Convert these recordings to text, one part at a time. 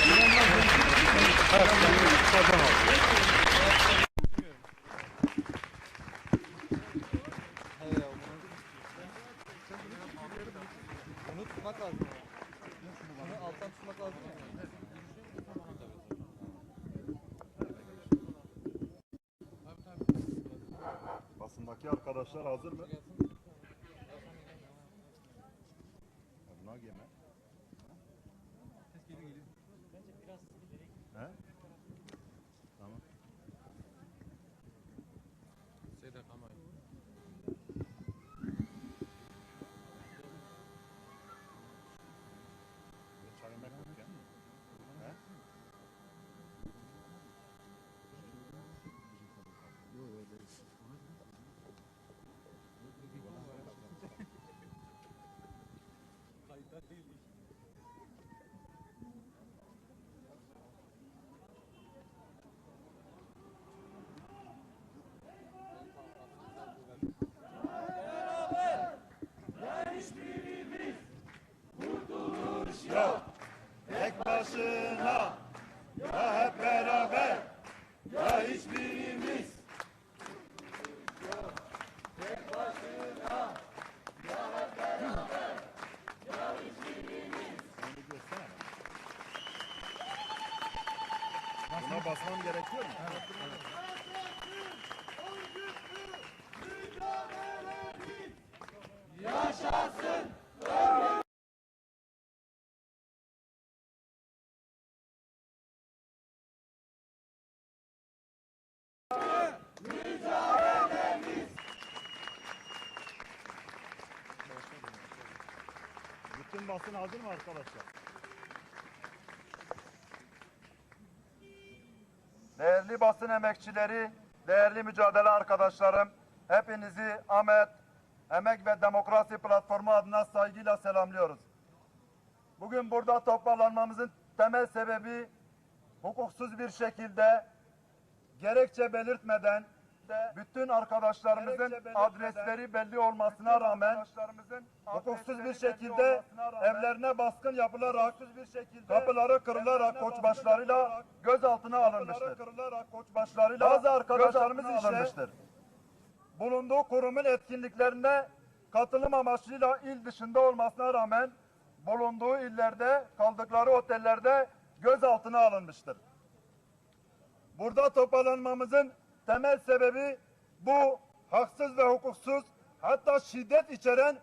Bunu tutmak lazım. Bunu alttan tutmak lazım. Basındaki arkadaşlar hazır mı? Buna geme. Huh? Basın hazır mı arkadaşlar? Değerli basın emekçileri, değerli mücadele arkadaşlarım, hepinizi Ahmet Emek ve Demokrasi Platformu adına saygıyla selamlıyoruz. Bugün burada toplanmamızın temel sebebi hukuksuz bir şekilde gerekçe belirtmeden de bütün arkadaşlarımızın adresleri belli olmasına rağmen hukuksuz bir şekilde evlerine baskın yapılarak kapıları kırılarak koçbaşlarıyla gözaltına alınmıştır. Bazı arkadaşlarımız ise bulunduğu kurumun etkinliklerine katılım amaçlıyla il dışında olmasına rağmen bulunduğu illerde kaldıkları otellerde gözaltına alınmıştır. Burada toplanmamızın temel sebebi bu haksız ve hukuksuz hatta şiddet içeren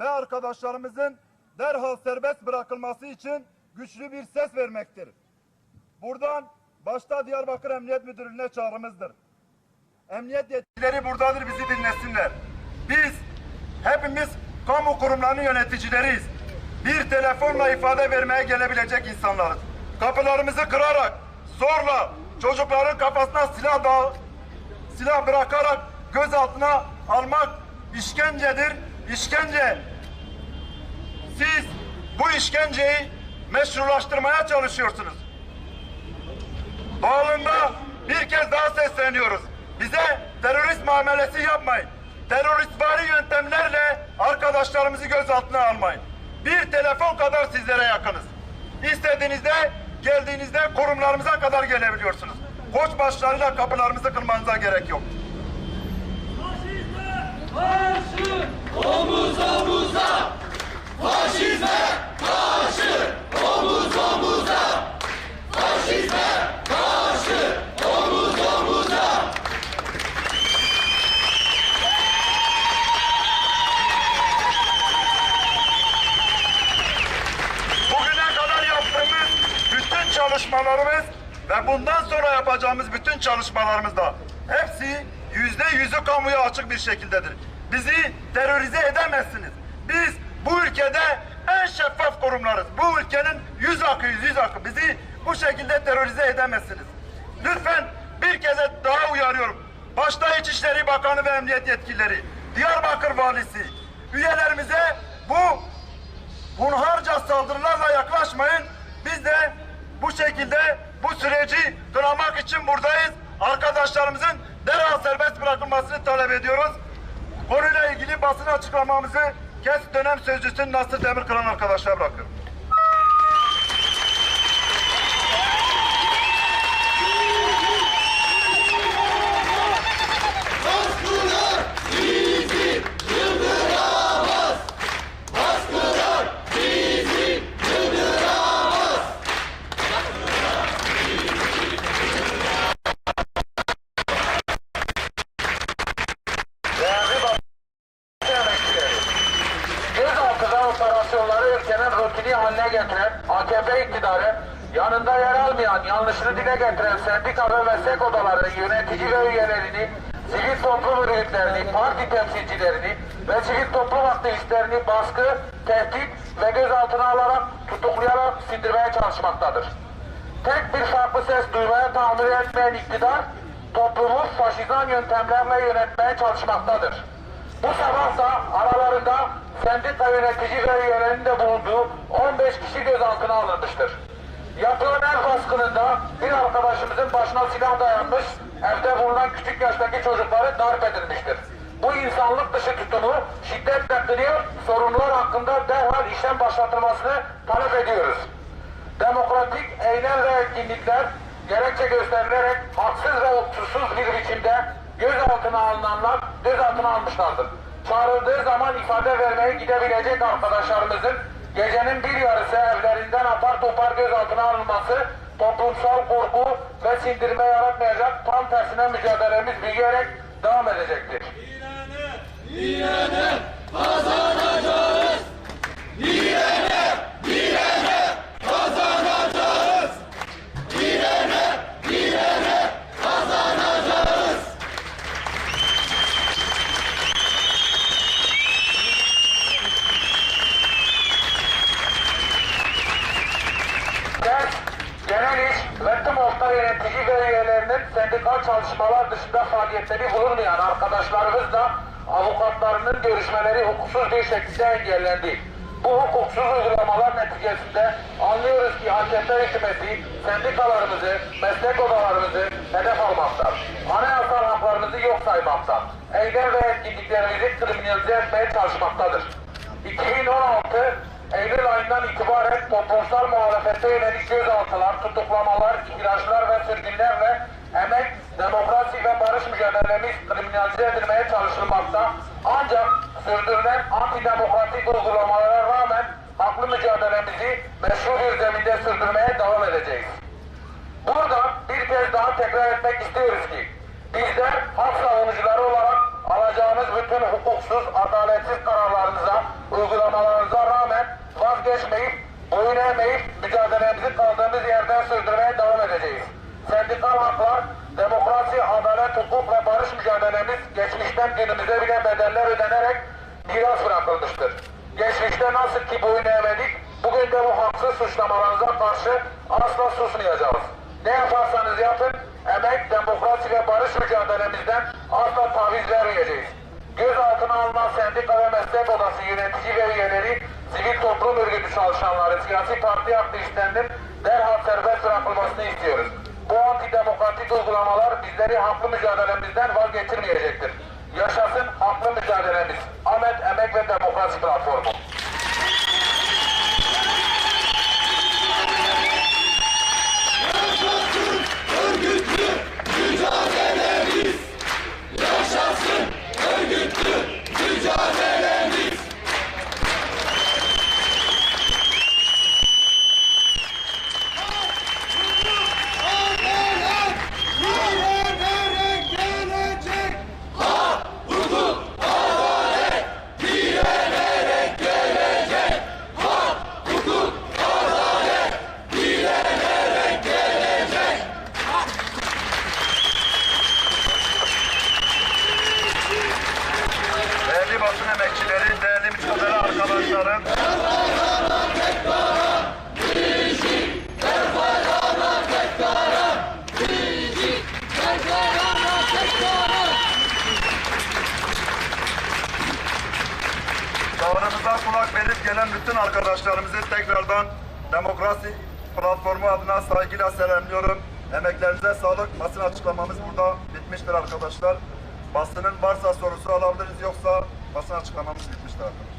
ve arkadaşlarımızın derhal serbest bırakılması için güçlü bir ses vermektir. Buradan başta Diyarbakır Emniyet Müdürlüğü'ne çağrımızdır. Emniyet yetkilileri buradadır bizi dinlesinler. Biz hepimiz kamu kurumlarının yöneticileriyiz. Bir telefonla ifade vermeye gelebilecek insanlarız. Kapılarımızı kırarak, zorla çocukların kafasına silah da silah bırakarak gözaltına almak işkencedir. İşkence. Siz bu işkenceyi meşrulaştırmaya çalışıyorsunuz. Bağlında bir kez daha sesleniyoruz. Bize terörist muamelesi yapmayın. Teröristvari yöntemlerle arkadaşlarımızı gözaltına almayın. Bir telefon kadar sizlere yakınız. İstediğinizde geldiğinizde kurumlarımıza kadar gelebiliyorsunuz. Koç başlarıyla kapılarımızı kırmanıza gerek yok. Bugüne kadar yaptığımız bütün çalışmalarımız ve bundan sonra yapacağımız bütün çalışmalarımızda hepsi yüzde yüzü kamuya açık bir şekildedir. Bizi terörize edemezsiniz. Biz bu ülkede en şeffaf kurumlarız. Bu ülkenin yüz akıyız, yüz akı. Bizi bu şekilde terörize edemezsiniz. Lütfen bir kez daha uyarıyorum. Başta İçişleri Bakanı ve Emniyet yetkilileri, Diyarbakır Valisi, üyelerimize bu hunharca saldırılarla yaklaşmayın. Biz de bu şekilde bu süreci kınamak için buradayız. Arkadaşlarımızın derhal serbest bırakılmasını talep ediyoruz. Konuyla ilgili basın açıklamamızı KES dönem sözcüsü Nasır Demirkıran arkadaşlar bırakıyorum. Rutini haline getiren AKP iktidarı, yanında yer almayan, yanlışını dile getiren sendika ve meslek odaları, yönetici ve üyelerini, sivil toplum örgütlerini, parti temsilcilerini ve sivil toplum aktivistlerini baskı, tehdit ve gözaltına alarak tutuklayarak sindirmeye çalışmaktadır. Tek bir farklı ses duymaya tahammül etmeyen iktidar, toplumu faşizan yöntemlerle yönetmeye çalışmaktadır. Bu sabah da aralarında sendika yönetici ve üyelerinin de bulunduğu 15 kişi gözaltına alınmıştır. Yapılan el baskınında bir arkadaşımızın başına silah dayanmış, evde bulunan küçük yaştaki çocukları darp edilmiştir. Bu insanlık dışı tutumu şiddetle kınıyor, sorunlar hakkında derhal işlem başlatılmasını talep ediyoruz. Demokratik eylem ve etkinlikler gerekçe gösterilerek haksız ve hukuksuz bir biçimde gözaltına alınanlar gözaltına almışlardır. Çağrıldığı zaman ifade vermeye gidebilecek arkadaşlarımızın gecenin bir yarısı evlerinden apar topar gözaltına alınması toplumsal korku ve sindirme yaratmayacak tam tersine mücadelemiz büyüyerek devam edecektir. Ders, genel iş ve tüm orta yönetici ve üyelerinin sendikal çalışmalar dışında faaliyetleri bulunmayan arkadaşlarımızla avukatlarının görüşmeleri hukuksuz bir şekilde engellendi. Bu hukuksuz uygulamalar neticesinde anlıyoruz ki AKP hükümeti sendikalarımızı, meslek odalarımızı hedef almakta. Anayasal haklarımızı yok saymakta. Eylem ve etkinliklerimizi kriminalize etmeye çalışmaktadır. 2016 Eylül ayından itibaren toplumsal muhalefete yönelik gözaltılar, tutuklamalar, ihtiyaçlar ve sürgünlerle emek, demokrasi ve barış mücadelemiz kriminalize edilmeye çalışılmakta. Ancak sürdürülen antidemokratik uygulamalara rağmen haklı mücadelemizi meşru bir zeminde sürdürmeye devam edeceğiz. Burada bir kez daha tekrar etmek istiyoruz ki bizler hak savunucuları olarak alacağımız bütün hukuksuz, adaletsiz kararlarınıza, uygulamalarınıza rağmen vazgeçmeyip, boyun eğmeyip mücadelemizi kaldığımız yerden sürdürmeye devam edeceğiz. Sendikal haklar, demokrasi, adalet, hukuk ve barış mücadelemiz geçmişten günümüze bile bedeller ödenerek miras bırakılmıştır. Geçmişte nasıl ki boyun eğmedik, bugün de bu haksız suçlamalarınıza karşı asla susmayacağız. Ne yaparsanız yapın, emek, demokrasi ve barış mücadelemizden asla taviz vermeyeceğiz. Gözaltına alınan sendika ve meslek odası yönetici ve üyeleri, sivil toplum örgütü çalışanları, siyasi parti aktivistlerinin derhal serbest bırakılmasını istiyoruz. Bu antidemokratik uygulamalar bizleri haklı mücadelemizden vazgeçirmeyecektir. Yaşasın haklı mücadelemiz. Ahmet Emek ve Demokrasi Platformu. Değerli basın emekçileri, değerli mücadele arkadaşlarım. Çağrımıza kulak verip gelen bütün arkadaşlarımızı tekrardan Demokrasi Platformu adına saygıyla selamlıyorum. Emeklerinize sağlık. Basın açıklamamız burada bitmiştir arkadaşlar. Basının varsa sorusu alabiliriz yoksa basın açıklamamız bitmiştir arkadaşlar.